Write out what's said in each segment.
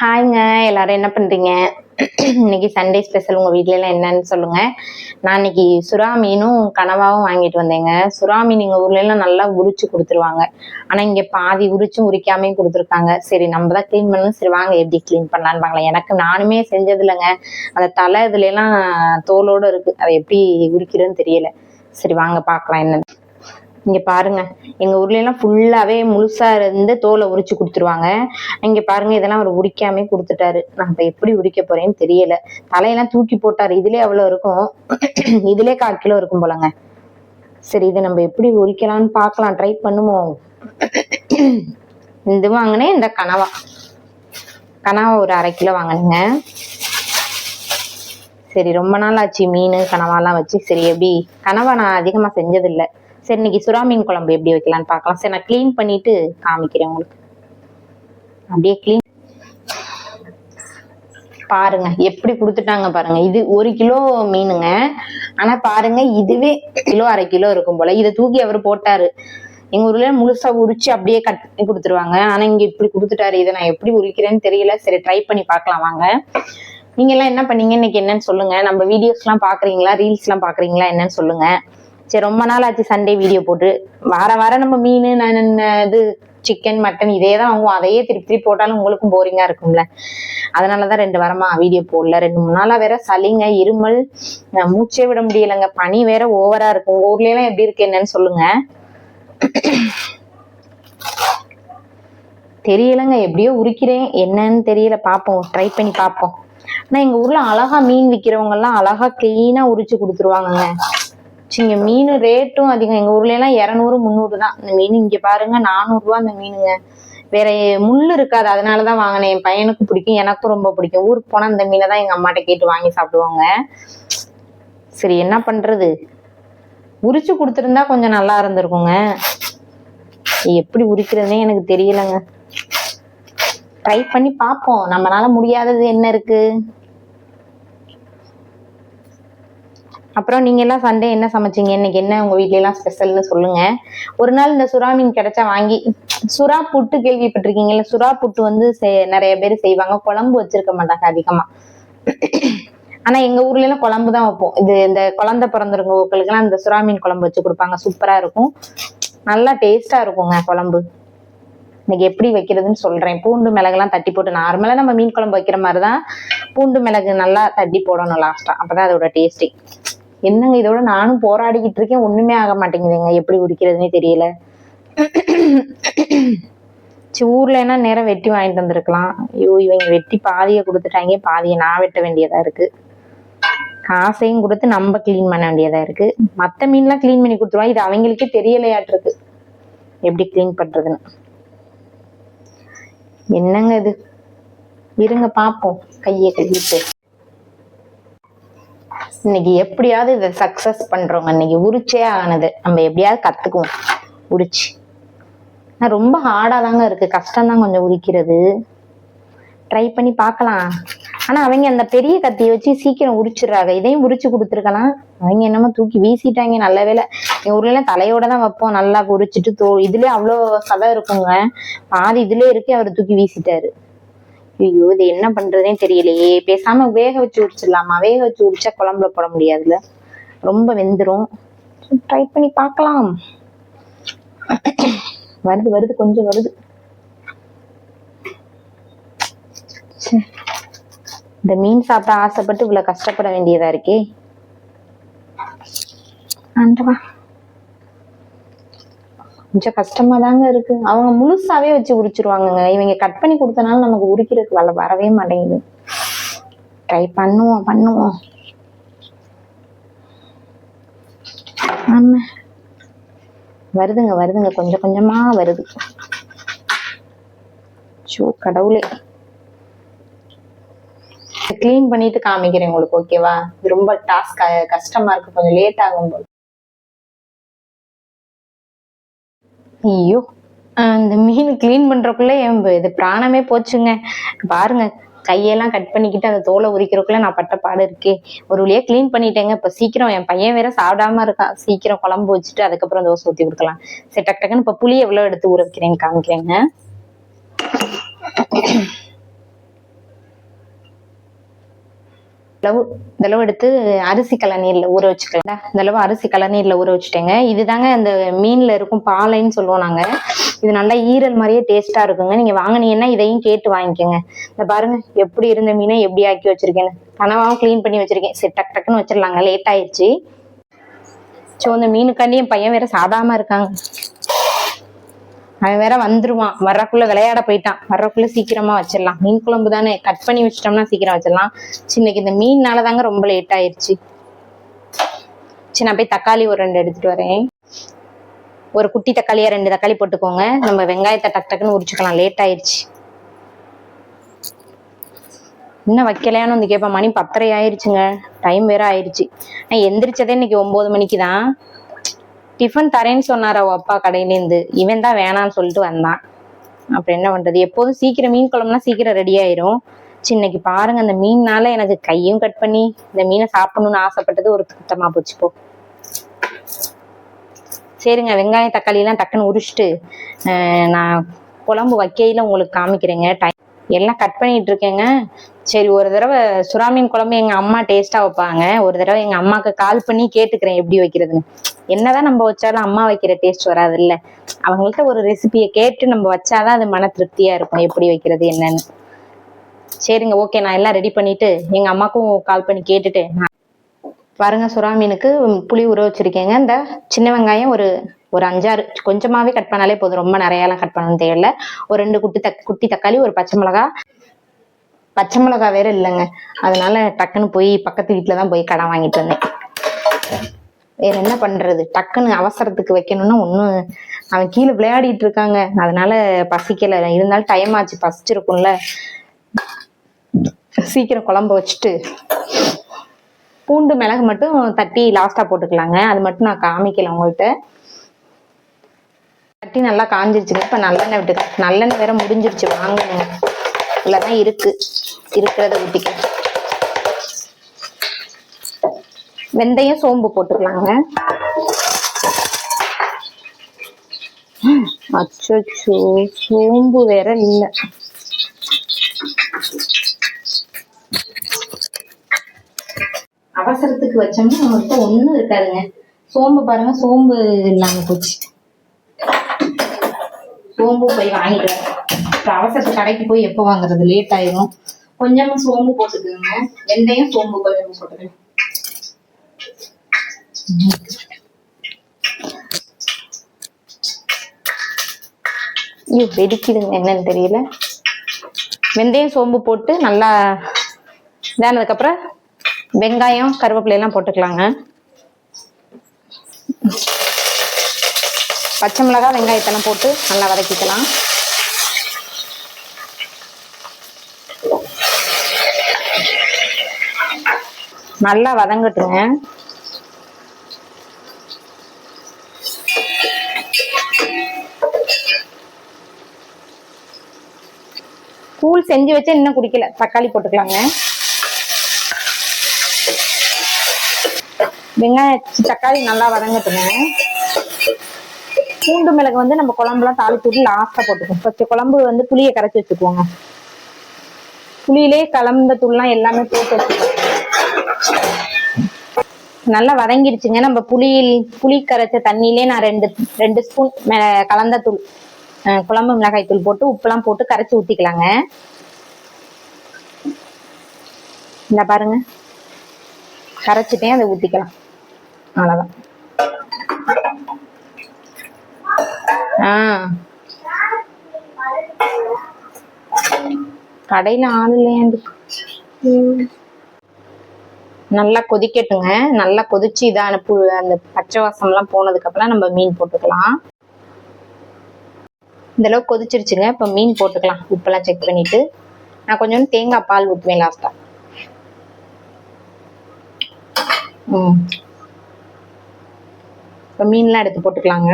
ஹாய்ங்க எல்லாரும் என்ன பண்றீங்க? இன்னைக்கு சண்டே ஸ்பெஷல் உங்க வீட்ல எல்லாம் என்னன்னு சொல்லுங்க. நான் இன்னைக்கு சுறா மீனும் கனவாவும் வாங்கிட்டு வந்தேங்க. சுறா மீன் எங்க ஊர்ல எல்லாம் நல்லா உரிச்சு கொடுத்துருவாங்க. ஆனா இங்க பாதி உரிச்சும் உரிக்காமையும் கொடுத்துருக்காங்க. சரி நம்ம தான் க்ளீன் பண்ணணும். சரி வாங்க எப்படி க்ளீன் பண்ணலான்னு பார்க்கலாம். எனக்கு நானுமே செஞ்சது இல்லைங்க அந்த தலை இதுல எல்லாம் தோலோட இருக்கு. அதை எப்படி உரிக்கிறதுன்னு தெரியல. சரி வாங்க பார்க்கலாம் என்னன்னு. இங்க பாருங்க. எங்க ஊர்ல எல்லாம் ஃபுல்லாவே முழுசா இருந்து தோலை உரிச்சு கொடுத்துருவாங்க. இங்க பாருங்க இதெல்லாம் அவர் உரிக்காமே கொடுத்துட்டாரு. நான் இப்ப எப்படி உரிக்க போறேன்னு தெரியல. தலையெல்லாம் தூக்கி போட்டாரு. இதுலயே அவ்வளவு இருக்கும். இதுலயே கால் கிலோ இருக்கும் போலங்க. சரி இதை நம்ம எப்படி உரிக்கலாம்னு பார்க்கலாம். ட்ரை பண்ணுவோம். இது வாங்கினேன் இந்த கனவா. கனவா ஒரு அரை கிலோ வாங்கினேங்க. சரி ரொம்ப நாள் ஆச்சு. மீன் கனவாலாம் வச்சு. சரி எப்படி? கனவா நான் அதிகமா செஞ்சதில்லை. சரி இன்னைக்கு சுறா மீன் குழம்பு எப்படி வைக்கலாம்னு பார்க்கலாம். சரி நான் க்ளீன் பண்ணிட்டு காமிக்கிறேன் உங்களுக்கு. அப்படியே க்ளீன் பாருங்க எப்படி கொடுத்துட்டாங்க பாருங்க. இது ஒரு கிலோ மீனுங்க. ஆனா பாருங்க இதுவே கிலோ அரை கிலோ இருக்கும் போல. இதை தூக்கி அவர் போட்டாரு. எங்க ஊர்ல முழுசா உரிச்சு அப்படியே கட் பண்ணி கொடுத்துருவாங்க. ஆனா இங்க இப்படி கொடுத்துட்டாரு. இதை நான் எப்படி உரிக்கிறேன்னு தெரியல. சரி ட்ரை பண்ணி பார்க்கலாம் வாங்க. நீங்க எல்லாம் என்ன பண்ணீங்க? இன்னைக்கு என்னன்னு சொல்லுங்க. நம்ம வீடியோஸ் எல்லாம் பாக்குறீங்களா ரீல்ஸ் எல்லாம் பாக்குறீங்களா என்னன்னு சொல்லுங்க. சரி ரொம்ப நாள் ஆச்சு சண்டே வீடியோ போட்டு. வார வாரம் நம்ம மீன் நான் இது சிக்கன் மட்டன் இதே தான் வாங்குவோம். அதையே திருப்பி திருப்பி போட்டாலும் உங்களுக்கும் போரிங்கா இருக்கும்ல. அதனாலதான் ரெண்டு வாரமா வீடியோ போடல. ரெண்டு மூணு நாளா வேற சளிங்க இருமல் மூச்சே விட முடியலங்க. பனி வேற ஓவரா இருக்கு. உங்க ஊர்ல எல்லாம் எப்படி இருக்கு என்னன்னு சொல்லுங்க. தெரியலங்க எப்படியோ உரிக்கிறேன். என்னன்னு தெரியல. பார்ப்போம். ட்ரை பண்ணி பார்ப்போம். ஆனா எங்க ஊர்ல அழகா மீன் விக்கிறவங்க எல்லாம் அழகா கிளீனா உரிச்சு கொடுத்துருவாங்கங்க. இங்க மீன் ரேட்டும் அதிகம். எங்க ஊர்ல எல்லாம் இரநூறு முந்நூறு தான். இந்த மீன் இங்க பாருங்க நானூறு ரூபா அந்த மீனுங்க. வேற முள் இருக்காது அதனாலதான் வாங்கினேன். என் பையனுக்கு பிடிக்கும் எனக்கும் ரொம்ப பிடிக்கும். ஊருக்கு போனா இந்த மீனை தான் எங்க அம்மாட்ட கேட்டு வாங்கி சாப்பிடுவாங்க. சரி என்ன பண்றது? உரிச்சு கொடுத்துருந்தா கொஞ்சம் நல்லா இருந்திருக்குங்க. எப்படி உரிக்கிறதுனே எனக்கு தெரியலங்க. ட்ரை பண்ணி பார்ப்போம். நம்மளால முடியாதது என்ன இருக்கு? அப்புறம் நீங்க எல்லாம் சண்டே என்ன சமைச்சீங்க? இன்னைக்கு என்ன உங்க வீட்ல எல்லாம் ஸ்பெஷல்னு சொல்லுங்க. ஒரு நாள் இந்த சுறா மீன் கிடைச்சா வாங்கி சுறா புட்டு கேள்விப்பட்டிருக்கீங்கல்ல? சுறா புட்டு வந்து செ- நிறைய பேர் செய்வாங்க. குழம்பு வச்சிருக்க மாட்டாங்க அதிகமா. ஆனா எங்க ஊர்ல எல்லாம் குழம்பு தான் வைப்போம். இது இந்த குழந்தை பிறந்திருக்கவங்களுக்கு எல்லாம் இந்த சுறா மீன் குழம்பு வச்சு கொடுப்பாங்க. சூப்பரா இருக்கும். நல்லா டேஸ்டா இருக்குங்க குழம்பு. இன்னைக்கு எப்படி வைக்கிறதுன்னு சொல்றேன். பூண்டு மிளகுலாம் தட்டி போட்டு நார்மலா நம்ம மீன் குழம்பு வைக்கிற மாதிரி தான் பூண்டு மிளகு நல்லா தட்டி போடணும் லாஸ்டா அப்பதான் அதோட டேஸ்டி என்னங்க இதோட நானும் போராடிக்கிட்டு இருக்கேன் ஒண்ணுமே ஆக மாட்டேங்குதுங்க. எப்படி உரிக்கிறதுனே தெரியல. சரி ஊர்ல என்ன நேரம் வெட்டி வாங்கிட்டு வந்திருக்கலாம். ஐயோ இவங்க வெட்டி பாதியை கொடுத்துட்டாங்க. பாதியை நான் வெட்ட வேண்டியதா இருக்கு. காசையும் கொடுத்து நம்ம க்ளீன் பண்ண வேண்டியதா இருக்கு. மத்த மீன்லாம் க்ளீன் பண்ணி கொடுத்துருவாங்க இது அவங்களுக்கே தெரியலையாட்டிருக்கு எப்படி க்ளீன் பண்றதுன்னு. என்னங்க இது? இருங்க பார்ப்போம் கையை கழுவிட்டு. இன்னைக்கு எப்படியாவது இதை சக்சஸ் பண்றோங்க இன்னைக்கு உரிச்சே ஆனது. நம்ம எப்படியாவது கத்துக்குவோம். உரிச்சு. ஆனா ரொம்ப ஹார்டா தாங்க இருக்கு. கஷ்டம் தான் கொஞ்சம் உரிக்கிறது. ட்ரை பண்ணி பார்க்கலாம். ஆனா அவங்க அந்த பெரிய கத்தியை வச்சு சீக்கிரம் உரிச்சிடுறாங்க. இதையும் உரிச்சு கொடுத்துருக்கலாம். அவங்க என்னமோ தூக்கி வீசிட்டாங்க. நல்ல வேலை எங்க ஊர்ல எல்லாம் தலையோட தான் வைப்போம். நல்லா உரிச்சிட்டு தோ இதுலயே அவ்வளோ சதம் இருக்குங்க. பாதி இதுலயே இருக்கு அவர் தூக்கி வீசிட்டாரு. ஐயோ இது என்ன பண்றதுனே தெரியலையே. பேசாம வேக வச்சு உரிச்சிடலாமா வேக வச்சு உரிச்சா குழம்புல போட முடியாதுல்ல? ரொம்ப வெந்துரும். ட்ரை பண்ணி பார்க்கலாம். வருது வருது கொஞ்சம் வருது. இந்த மீன் சாப்பிட ஆசைப்பட்டு இவ்வளவு கஷ்டப்பட வேண்டியதா இருக்கே? ஆண்டவா. கொஞ்சம் கஷ்டமா தாங்க இருக்கு. அவங்க முழுசாவே வச்சு உரிச்சிருவாங்கங்க. இவங்க கட் பண்ணி கொடுத்தனால நமக்கு உரிக்கிறதுக்கு வரல வரவே மாட்டேங்குது. ட்ரை பண்ணுவோம் பண்ணுவோம். ஆமா. வருதுங்க வருதுங்க. கொஞ்சம் கொஞ்சமா வருது. ஷோ கடவுளே. க்ளீன் பண்ணிட்டு காமிக்கிறேன் உங்களுக்கு ஓகேவா இது ரொம்ப டாஸ்க் கஷ்டமா இருக்கு. கொஞ்சம் லேட் ஆகும் போது ஐயோ. இந்த மீன் க்ளீன் பண்றதுக்குள்ள என் இது பிராணமே போச்சுங்க. பாருங்க கையெல்லாம் கட் பண்ணிக்கிட்டு அந்த தோலை உரிக்கிறக்குள்ள நான் பட்ட பாடு இருக்கே. ஒரு வழியா க்ளீன் பண்ணிட்டேங்க. இப்ப சீக்கிரம் என் பையன் வேற சாப்பிடாம இருக்கான். சீக்கிரம் குழம்பு வச்சுட்டு அதுக்கப்புறம் தோசை ஊத்தி கொடுக்கலாம். சரி டக்கு டக்குன்னு இப்ப புளி எவ்வளவு எடுத்து ஊற வைக்கிறேன்னு காமிக்கிறேங்க. அளவு இந்த அளவு எடுத்து அரிசி கலநீர்ல ஊற வச்சுக்கலாம். இந்த அளவு அரிசி கலநீர்ல ஊற வச்சுட்டேங்க. இதுதாங்க அந்த மீன்ல இருக்கும் பாலைன்னு சொல்லுவோம் நாங்க. இது நல்லா ஈரல் மாதிரியே டேஸ்டா இருக்குங்க. நீங்க வாங்குனீங்கன்னா இதையும் கேட்டு வாங்கிக்கோங்க. இந்த பாருங்க எப்படி இருந்த மீனை எப்படி ஆக்கி வச்சிருக்கேன்னு. கனவாவும் க்ளீன் பண்ணி வச்சிருக்கேன். சரி டக் டக்குன்னு வச்சிடலாங்க. லேட் ஆயிடுச்சு. ஸோ இந்த மீனுக்காண்டி என் பையன் வேற சாதாம இருக்காங்க. அவன் வேற வந்துருவான். வர்றக்குள்ள விளையாட போயிட்டான். வர்றக்குள்ள சீக்கிரமா வச்சிடலாம். மீன் குழம்பு தானே? கட் பண்ணி வச்சிட்டோம்னா சீக்கிரம் வச்சிடலாம். சின்னக்கு இன்னைக்கு இந்த மீன்னால தாங்க ரொம்ப லேட் ஆயிடுச்சு சரி நான் போய் தக்காளி ஒரு ரெண்டு எடுத்துட்டு வரேன். ஒரு குட்டி தக்காளியா ரெண்டு தக்காளி போட்டுக்கோங்க. நம்ம வெங்காயத்தை டக் டக்குன்னு உரிச்சுக்கலாம். லேட் ஆயிருச்சு. இன்னும் வைக்கலையான்னு வந்து கேட்பேன் மணி பத்தரை ஆயிருச்சுங்க. டைம் வேற ஆயிருச்சு. நான் எந்திரிச்சதே இன்னைக்கு ஒன்பது மணிக்கு தான் டிஃபன் தரேன்னு சொன்னார் அவ அப்பா கடையிலேருந்து இவன் தான் வேணான்னு சொல்லிட்டு வந்தான். அப்புறம் என்ன பண்றது? எப்போதும் சீக்கிரம் மீன் குழம்புனா சீக்கிரம் ரெடி ஆயிரும். சின்னக்கு பாருங்க அந்த மீன்னால எனக்கு கையும் கட் பண்ணி இந்த மீனை சாப்பிடணும்னு ஆசைப்பட்டது ஒரு சுத்தமா போச்சு போ. சரிங்க வெங்காயம் தக்காளி எல்லாம் டக்குன்னு உரிச்சிட்டு நான் குழம்பு வைக்கையில உங்களுக்கு காமிக்கிறேங்க. டைம் எல்லாம் கட் பண்ணிட்டு இருக்கேங்க சரி ஒரு தடவை சுறா மீன் குழம்பு எங்க அம்மா டேஸ்டா வைப்பாங்க. ஒரு தடவை எங்க அம்மாக்கு கால் பண்ணி கேட்டுக்கிறேன் எப்படி வைக்கிறதுன்னு. என்னதான் நம்ம வச்சாலும் அம்மா வைக்கிற டேஸ்ட் வராது இல்ல அவங்கள்ட்ட ஒரு ரெசிபியை கேட்டு நம்ம வச்சாதான் அது மன திருப்தியா இருக்கும். எப்படி வைக்கிறது என்னன்னு. சரிங்க ஓகே நான் எல்லாம் ரெடி பண்ணிட்டு எங்க அம்மாக்கும் கால் பண்ணி கேட்டுட்டு நான் பாருங்க சுறா மீனுக்கு புளி உற வச்சிருக்கேங்க. இந்த சின்ன வெங்காயம் ஒரு ஒரு அஞ்சாறு கொஞ்சமாவே கட் பண்ணாலே போதும். ரொம்ப நிறையாலாம் கட் பண்ணணும் தேவையில்ல. ஒரு ரெண்டு குட்டி தக் குட்டி தக்காளி ஒரு பச்சை மிளகா. பச்சை மிளகா வேற இல்லைங்க. அதனால டக்குன்னு போய் பக்கத்து வீட்டில் தான் போய் கடன் வாங்கிட்டு வந்தேன். வேற என்ன பண்றது? டக்குன்னு அவசரத்துக்கு வைக்கணும்னா ஒன்றும் அவன் கீழே விளையாடிட்டு இருக்காங்க. அதனால பசிக்கல. இருந்தாலும் டைம் ஆச்சு. பசிச்சிருக்கும்ல சீக்கிரம் குழம்பு வச்சுட்டு பூண்டு மிளகு மட்டும் தட்டி லாஸ்டா போட்டுக்கலாங்க. அது மட்டும் நான் காமிக்கல உங்கள்கிட்ட தட்டி நல்லா காஞ்சிருச்சுங்க. இப்ப நல்லெண்ணெய் விட்டுக்கலாம் நல்லெண்ணெய் வேற முடிஞ்சிருச்சு. வாங்கணுங்க. இவ்வளவுதான் இருக்கு. இருக்கிறத ஊட்டிக்க வெந்தயம் சோம்பு போட்டுக்கலாங்க. அச்சோ சோம்பு வேற இல்ல. அவசரத்துக்கு வச்சோம்னா நம்மகிட்ட ஒண்ணும் இருக்காதுங்க. சோம்பு பாருங்க சோம்பு இல்லாம போச்சு. சோம்பு போய் வாங்கிட்டு வரேன். அவசரத்து கடைக்கு போய் எப்போ வாங்குறது? லேட் ஆயிரும். கொஞ்சமா சோம்பு போட்டுக்கோங்க. வெந்தயம் சோம்பு கொஞ்சமா போட்டுக்கோங்க ஐயோ வெடிக்குதுங்க. என்னன்னு தெரியல. வெந்தயம் சோம்பு போட்டு நல்லா இதானதுக்கப்புறம் வெங்காயம் கருவேப்பிலை எல்லாம் போட்டுக்கலாங்க. பச்சை மிளகாய் வெங்காயத்தெல்லாம் போட்டு நல்லா வதக்கிக்கலாம். நல்லா வதங்கட்டுங்க. கூழ் செஞ்சு வச்சு இன்னும் குடிக்கல. தக்காளி போட்டுக்கலாங்க. வெங்காயம் தக்காளி நல்லா வதங்கட்டுங்க. பூண்டு மிளகு வந்து நம்ம குழம்புலாம் தாளிச்சு விட்டு லாஸ்டா போட்டுக்கோம் ஃபர்ஸ்ட் குழம்பு வந்து புளியை கரைச்சி வச்சுக்குவோங்க. புளியிலே கலந்த தூள்லாம் எல்லாமே போட்டு வச்சுக்கோங்க நல்லா வதங்கிடுச்சுங்க நம்ம புளியில் புளி கரைச்ச தண்ணியிலே நான் ரெண்டு ரெண்டு ஸ்பூன் கலந்த தூள் குழம்பு மிளகாய் தூள் போட்டு உப்புலாம் போட்டு கரைச்சி ஊத்திக்கலாங்க. இந்த பாருங்க. கரைச்சிட்டேன் அதை ஊத்திக்கலாம். அவ்வளவுதான். கடையில ஆள் இல்லையாண்டி. நல்லா கொதிக்கட்டுங்க. நல்லா கொதிச்சு இதான புழு அந்த பச்சை வாசம்லாம் போனதுக்கு அப்புறம் நம்ம மீன் போட்டுக்கலாம். இந்த அளவுக்கு கொதிச்சிருச்சுங்க. இப்போ மீன் போட்டுக்கலாம். உப்பெல்லாம் செக் பண்ணிட்டு. நான் கொஞ்சோண்டு தேங்காய் பால் ஊற்றுவேன் லாஸ்டா ம். இப்போ மீன்லாம் எடுத்து போட்டுக்கலாங்க.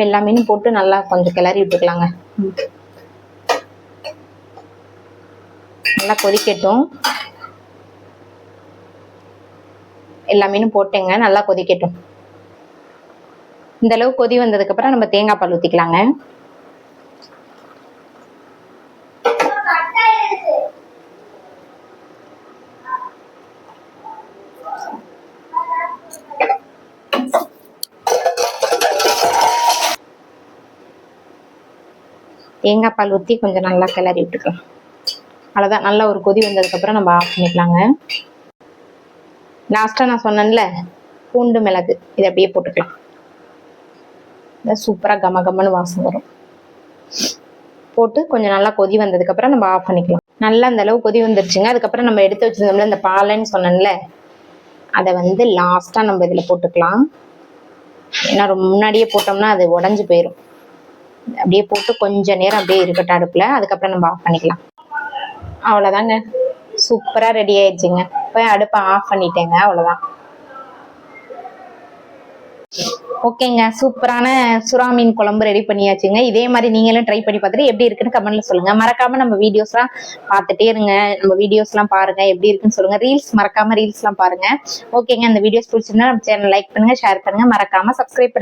இப்போ எல்லா மீனும் போட்டு நல்லா கொஞ்சம் கிளறி விட்டுக்கலாங்க. நல்லா கொதிக்கட்டும். எல்லா மீனும் போட்டேங்க நல்லா கொதிக்கட்டும். இந்த அளவு கொதி வந்ததுக்கு அப்புறம் நம்ம தேங்காய் பால் ஊத்திக்கலாங்க. தேங்காய் பால் ஊற்றி கொஞ்சம் நல்லா கிளறி விட்டுக்கலாம். அவ்வளோதான் நல்லா ஒரு கொதி வந்ததுக்கப்புறம் நம்ம ஆஃப் பண்ணிக்கலாங்க. லாஸ்ட்டாக நான் சொன்னேன்ல பூண்டு மிளகு. இதை அப்படியே போட்டுக்கலாம். சூப்பராக கம கமன்னு வாசம் வரும். போட்டு கொஞ்சம் நல்லா கொதி வந்ததுக்கப்புறம் நம்ம ஆஃப் பண்ணிக்கலாம். நல்லா அந்த அளவு கொதி வந்துருச்சுங்க. அதுக்கப்புறம் நம்ம எடுத்து வச்சிருந்தோம்ல இந்த பாலைன்னு சொன்னேன்ல அதை வந்து லாஸ்ட்டாக நம்ம இதில் போட்டுக்கலாம். ஏன்னா ரொம்ப முன்னாடியே போட்டோம்னா அது உடஞ்சி போயிடும் அப்படியே போட்டு கொஞ்ச நேரம் அப்படியே இருக்கட்டும் அடுப்பில். அதுக்கப்புறம் நம்ம ஆஃப் பண்ணிக்கலாம். அவ்வளோதாங்க சூப்பராக ரெடி ஆயிடுச்சுங்க. இப்போ அடுப்பை ஆஃப் பண்ணிட்டேங்க. அவ்வளோதான் ஓகேங்க. சூப்பரான சுறா மீன் குழம்பு ரெடி பண்ணியாச்சுங்க. இதே மாதிரி நீங்களும் ட்ரை பண்ணி பார்த்துட்டு எப்படி இருக்குன்னு கமெண்ட்ல சொல்லுங்க. மறக்காம நம்ம வீடியோஸ்லாம் பார்த்துட்டே இருங்க. நம்ம வீடியோஸ்லாம் பாருங்க. எப்படி இருக்குன்னு சொல்லுங்க. ரீல்ஸ் மறக்காம ரீல்ஸ்லாம் பாருங்க. ஓகேங்க. அந்த வீடியோஸ் பிடிச்சிருந்தா நம்ம சேனல் லைக் பண்ணுங்க ஷேர் பண்ணுங்க. மறக்காம சப்ஸ்கிரைப் பண்ணுங்க.